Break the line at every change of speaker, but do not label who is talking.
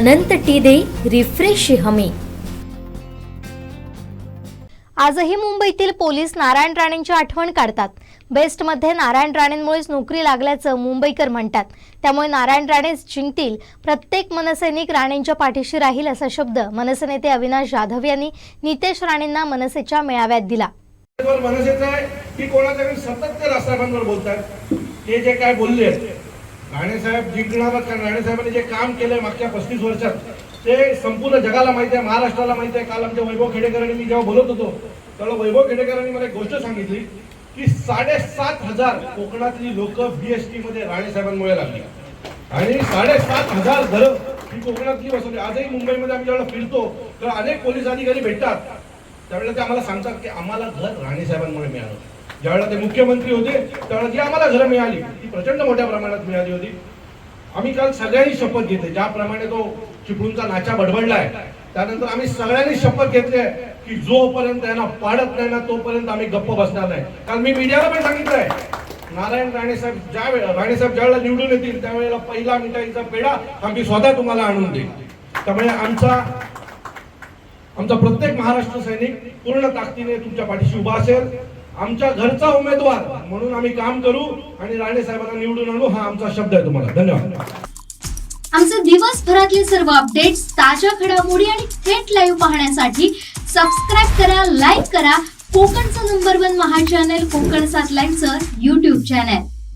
अनंत T दे refresh हमी.
आजही मुंबईतील पोलीस नारायण राणेंची आठवण काढतात. बेस्टमध्ये नारायण राणेंमुळेच नोकरी लागल्याचं मुंबईकर म्हणतात. त्यामुळे नारायण राणेच जिंकतील. प्रत्येक मनसैनिक राणेंच्या पाठीशी राहील असा शब्द मनसे नेते अविनाश जाधव यांनी नितेश राणेंना मनसेच्या मेळाव्यात दिला.
मनसेचं आहे की कोणाच्या सतत ते राष्ट्रपतींवर बोलतात. ते जे काय बोलले राणेसाहेब जिंकणारच कारण राणेसाहेबांनी जे काम केलंय मागच्या पस्तीस वर्षात ते संपूर्ण जगाला माहिती आहे महाराष्ट्राला माहिती आहे. काल आमच्या वैभव खेडेकरांनी मी जेव्हा बोलत होतो तेव्हा वैभव खेडेकरांनी मला एक गोष्ट सांगितली की साडेसात हजार कोकणातली लोक बीएसटी मध्ये राणेसाहेबांमुळे लागली. आणि साडेसात हजार घरं ही कोकणातली बसवली आजही मुंबईमध्ये आम्ही ज्यावेळेला फिरतो तर अनेक पोलीस अधिकारी भेटतात. त्यावेळेला ते आम्हाला सांगतात की आम्हाला घर राणेसाहेबांमुळे मिळालं. ज्यावेळेला ते मुख्यमंत्री होते त्यावेळेला जी आम्हाला घरं मिळाली ती प्रचंड मोठ्या प्रमाणात मिळाली होती. आम्ही काल सगळ्यांनी शपथ घेतली. ज्याप्रमाणे तो चिपळूणचा नाचा बडबडलाय त्यानंतर आम्ही सगळ्यांनी शपथ घेतली आहे की जोपर्यंत यांना पाडत नाही ना तोपर्यंत आम्ही गप्प बसणार नाही. कारण मी मीडियाला पण सांगितलंय नारायण राणे साहेब ज्या वेळेला राणे साहेब ज्यावेळेला निवडून येतील त्यावेळेला पहिला मिठाईचा पेढा आम्ही स्वतः तुम्हाला आणून देईल. त्यामुळे आमचा आमचा प्रत्येक महाराष्ट्र सैनिक पूर्ण ताकदीने तुमच्या पाठीशी उभा असेल. आमच्या घरचा उमेदवार म्हणून आम्ही काम करू आणि राणे साहेबांना निवडून आणू हा आमचा शब्द आहे तुम्हाला. धन्यवाद.
आमचे दिवसभरातले सर्व अपडेट्स ताज्या घडामोडी आणि थेट लाईव्ह पाहण्यासाठी सबस्क्राईब करा लाईक करा. कोकणचं नंबर वन महा चॅनल कोकण सात लाईव्हचं युट्यूब चॅनल